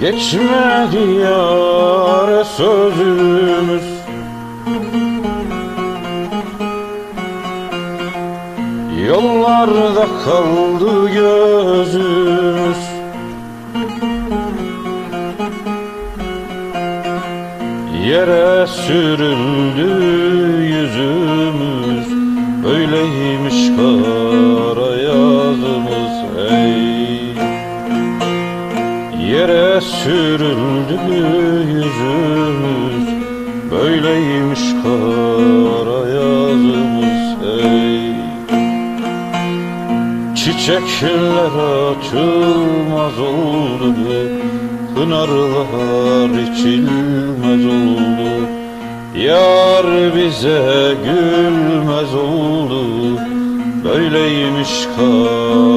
Geçmedi yar sözümüz Yollarda kaldı gözümüz Yere sürüldü yüzümüz. Böyleymiş kara yazımız ey Yere sürüldü yüzümüz. Böyleymiş kara Çiçekler açılmaz oldu Pınarlar içilmez oldu. Yar bize gülmez oldu Böyleymiş kara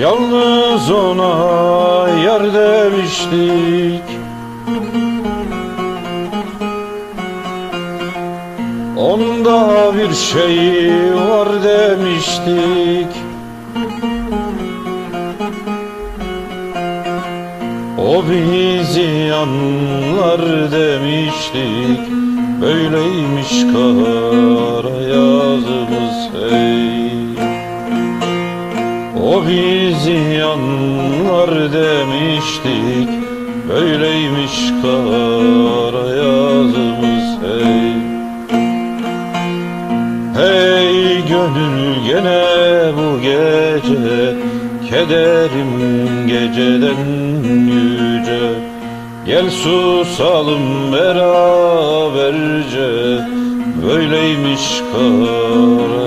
Yalnız ona yar demiştik. Onda bir şey var demiştik. O bizi anlar demiştik. Böyleymiş kara yazımız hey o bizi anlar demiştik Böyleymiş kara yazımız hey. Hey gönül gene bu gece Kederim geceden yüce. Gel susalım beraberce Böyleymiş kara